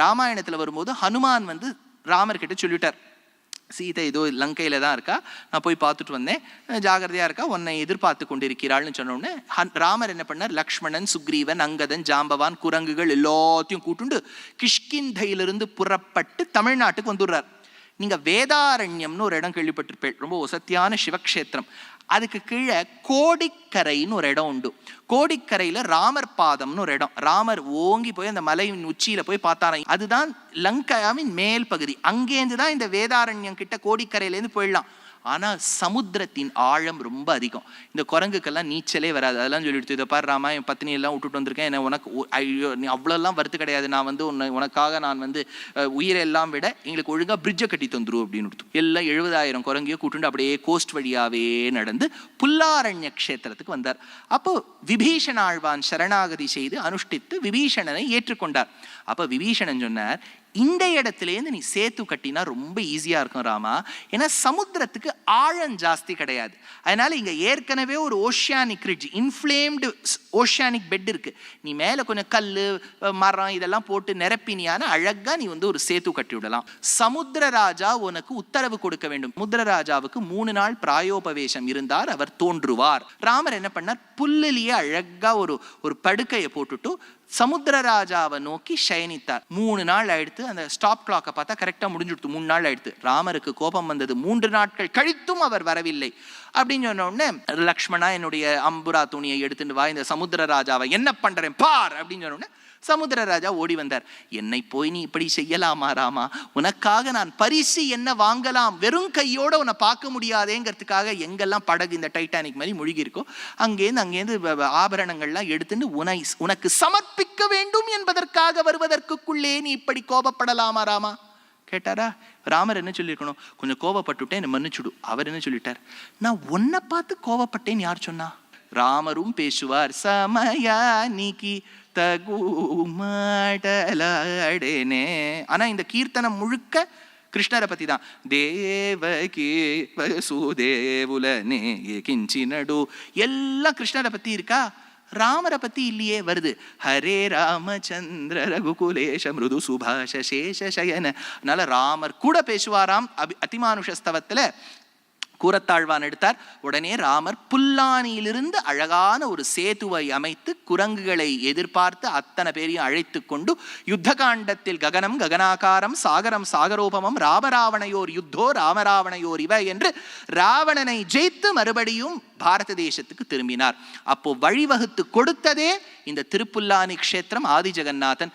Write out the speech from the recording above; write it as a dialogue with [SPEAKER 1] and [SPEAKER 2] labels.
[SPEAKER 1] ராமாயணத்தில் வரும்போது ஹனுமான் வந்து ராமர்கிட்ட சொல்லிட்டார். சீதை ஏதோ லங்கையில் தான் இருக்கா. நான் போய் பார்த்துட்டு வந்தேன். ஜாகிரதையாக இருக்கா? உன்னை எதிர்பார்த்து கொண்டிருக்கிறாள்னு சொன்னோடனே ஹன்- ராமர் என்ன பண்ணார்? லக்ஷ்மணன் சுக்ரீவன் அங்கதன் ஜாம்பவான் குரங்குகள் எல்லாத்தையும் கூட்டுண்டு கிஷ்கிந்தையிலிருந்து புறப்பட்டு தமிழ்நாட்டுக்கு வந்துடுறார். நீங்கள் வேதாரண்யம்னு ஒரு இடம் கேள்விப்பட்டிருப்பேன். ரொம்ப வசத்தியான சிவக்ஷேத்திரம். அதுக்கு கீழே கோடிக்கரைன்னு ஒரு இடம் உண்டு. கோடிக்கரையில் ராமர் பாதம்னு ஒரு இடம். ராமர் ஓங்கி போய் அந்த மலையின் உச்சியில் போய் பார்த்தாராம் அதுதான் லங்காவின் மேல் பகுதி. அங்கேருந்து தான் இந்த வேதாரண்யம் கிட்ட கோடிக்கரையிலேருந்து போயிடலாம். ஆனால் சமுத்திரத்தின் ஆழம் ரொம்ப அதிகம். இந்த குரங்குக்கெல்லாம் நீச்சலே வராது. அதெல்லாம் சொல்லிட்டு இதை பாரு ராமா என் பத்தினி எல்லாம் விட்டுட்டு வந்திருக்கேன். என்ன உனக்கு ஐயோ நீ அவ்வளோலாம் வருத்து கிடையாது. நான் வந்து உன்னை உனக்காக நான் வந்து உயிரை எல்லாம் விட எங்களுக்கு ஒழுங்காக பிரிட்ஜை கட்டி தந்துரும் அப்படின்னு எல்லாம் எழுபதாயிரம் குரங்கையோ கூட்டுண்டு அப்படியே கோஸ்ட் வழியாவே நடந்து புல்லாரண்ய க்ஷேத்திரத்துக்கு வந்தார். அப்போ விபீஷண ஆழ்வான் சரணாகதி செய்து அனுஷ்டித்து விபீஷணனை ஏற்றுக்கொண்டார். அப்போ விபீஷணன் சொன்னார் இந்த இடத்துலேருந்து நீ சேத்து கட்டினா ரொம்ப ஈஸியாக இருக்கும் ராமா. ஏன்னா சமுத்திரத்துக்கு ஆழம் ஜாஸ்தி கிடையாது. அதனால் இங்கே ஏற்கனவே ஒரு oceanic ridge inflamed oceanic bed இருக்கு. நீ மேலே கொஞ்சம் கல் மரம் இதெல்லாம் போட்டு நிரப்பினியான அழகாக நீ வந்து ஒரு சேத்து கட்டி விடலாம். சமுத்திர ராஜா உனக்கு உத்தரவு கொடுக்க வேண்டும். முத்திர ராஜாவுக்கு மூணு நாள் பிராயோபவேஷம் இருந்தார் அவர் தோன்றுவார். ராமர் என்ன பண்ணார்? புல்லிலேயே அழகாக ஒரு ஒரு படுக்கையை போட்டுட்டு சமுத்திர ராஜாவை நோக்கி சயனித்தார். மூணு நாள் ஆயிடுத்து அந்த ஸ்டாப் கிளாக்கை பார்த்தா கரெக்டாக முடிஞ்சுடுத்து. மூணு நாள் ஆயிடுத்து. ராமருக்கு கோபம் வந்தது. மூன்று நாட்கள் கழித்தும் அவர் வரவில்லை. அப்படின்னு சொன்ன உடனே லக்ஷ்மணா என்னுடைய அம்புரா துணியை எடுத்துட்டு வா. இந்த சமுத்திர ராஜாவை என்ன பண்றேன்? பார்! அப்படின்னு சொன்ன உடனே ராஜா ஓடி வந்தார். என்னை போய் நீ இப்படி செய்யலாமா ராமா? உனக்காக நான் பரிசு என்ன வாங்கலாம்? வெறும் கையோட உன்னை பார்க்க முடியாதேங்கிறதுக்காக எங்கெல்லாம் படகு இந்த டைட்டானிக் மாதிரி முழுகி இருக்கோ அங்கேருந்து அங்கேருந்து வ- ஆபரணங்கள்லாம் எடுத்துட்டு உனை உனக்கு சமர்ப்பிக்க வேண்டும் என்பதற்காக வருவதற்குள்ளே நீ இப்படி கோபப்படலாமா ராமா? கேட்டாரா? ராமர் என்ன சொல்லியிருக்கணும்? கொஞ்சம் கோபப்பட்டுட்டேன் என்னை மன்னிச்சுடு. அவர் என்ன சொல்லிட்டார்? நான் உன்னை பார்த்து கோபப்பட்டேன்னு யார் சொன்னா? ராமரும் பேசுவார் சமயானிக்கு தகு மாடலாடேனே ஆனா இந்த கீர்த்தனம் முழுக்க கிருஷ்ணரை பத்தி தான் தேவகி வசுதேவுலனே கிஞ்சினடு எல்லாம் கிருஷ்ணரை பத்தி இருக்கா? ராமரை பத்தி இல்லையே வருது. ஹரே ராமச்சந்திர ரகுகுலேஷ மிருது சுபாஷ சேஷ சயன. அதனால ராமர் கூட பேசுவாராம் அபி அதிமானுஷஸ்தவத்தில் கூரத்தாழ்வான் எடுத்தார். உடனே ராமர் புல்லானியிலிருந்து அழகான ஒரு சேதுவை அமைத்து குரங்குகளை எதிர்பார்த்து அத்தனை பேரையும் அழைத்து கொண்டு யுத்த காண்டத்தில் ககனம் ககனாகாரம் சாகரம் சாகரோபமம் ராமராவணையோர் யுத்தோ ராமராவணையோர் இவ என்று ராவணனை ஜெயித்து மறுபடியும் பாரத தேசத்துக்கு திரும்பினார். அப்போ வழிவகுத்து கொடுத்ததே இந்த திருப்புல்லானி க்ஷேத்திரம் ஆதி ஜெகநாதன்